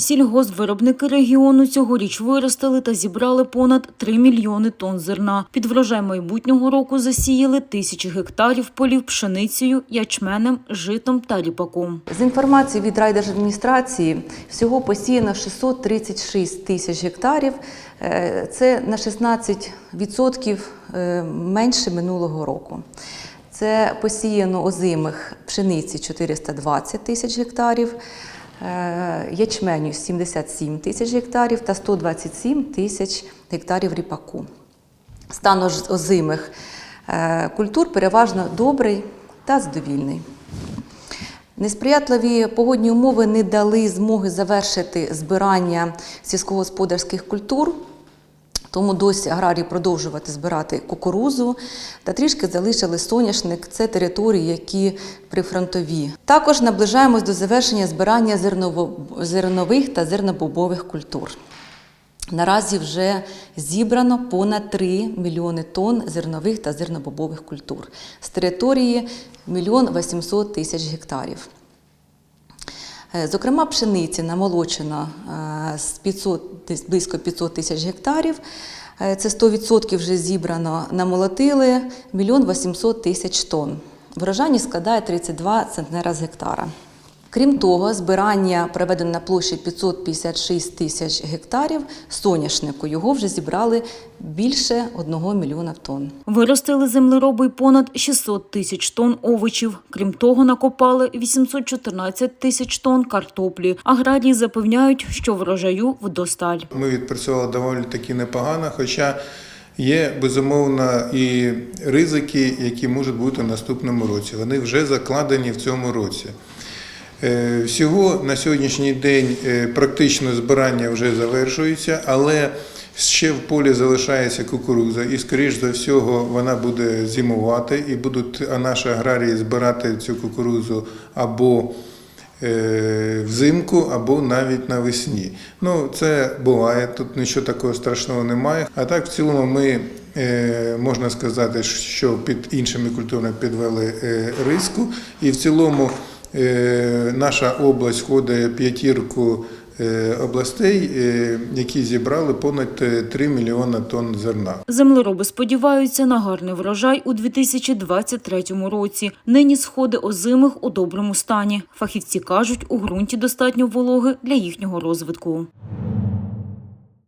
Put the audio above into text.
Сільгоспвиробники регіону цьогоріч виростили та зібрали понад 3 мільйони тонн зерна. Під врожай майбутнього року засіяли тисячі гектарів полів пшеницею, ячменем, житом та ріпаком. З інформації від райдержадміністрації всього посіяно 636 тисяч гектарів. Е, Це на 16% е, менше минулого року. Це посіяно озимих пшениці 420 тисяч гектарів, ячменю 77 тисяч гектарів та 127 тисяч гектарів ріпаку. Стан озимих е, культур переважно добрий та задовільний. Несприятливі погодні умови не дали змоги завершити збирання сільськогосподарських культур. Тому досі аграрії продовжувати збирати кукурузу та трішки залишили соняшник. Це території, які прифронтові. Також наближаємось до завершення збирання зернових та зернобобових культур. Наразі вже зібрано понад 3 мільйони тонн зернових та зернобобових культур з території 1 800 тисяч гектарів. Е, Зокрема, пшениці намолочено е, з 500, близько 500 тисяч гектарів. Е, Це 100% вже зібрано, намолотили 1 800 тисяч тонн. Врожайність складає 32 центнера з гектара. Крім того, збирання проведено на площі 556 тисяч гектарів соняшнику. Його вже зібрали більше 1 мільйона тонн. Виростили землероби понад 600 тисяч тонн овочів. Крім того, накопали 814 тисяч тонн картоплі. Аграрії запевняють, що врожаю вдосталь. Ми відпрацювали доволі таки непогано, хоча є безумовно і ризики, які можуть бути в наступному році. Вони вже закладені в цьому році. Е, Всього на сьогоднішній день е, практично збирання вже завершується, але ще в полі залишається кукурудза, і, скоріш за всього, вона буде зимувати, і будуть наші аграрії збирати цю кукурудзу або е, взимку, або навіть навесні. Ну, це буває, тут нічого такого страшного немає. А так, в цілому, ми можна сказати, що під іншими культурами підвели риску, і в цілому наша область входить в п'ятірку е, областей, е, які зібрали понад е, 3 мільйона тонн зерна. Землероби сподіваються на гарний врожай у 2023 році. Нині сходи озимих у доброму стані. Фахівці кажуть, у ґрунті достатньо вологи для їхнього розвитку.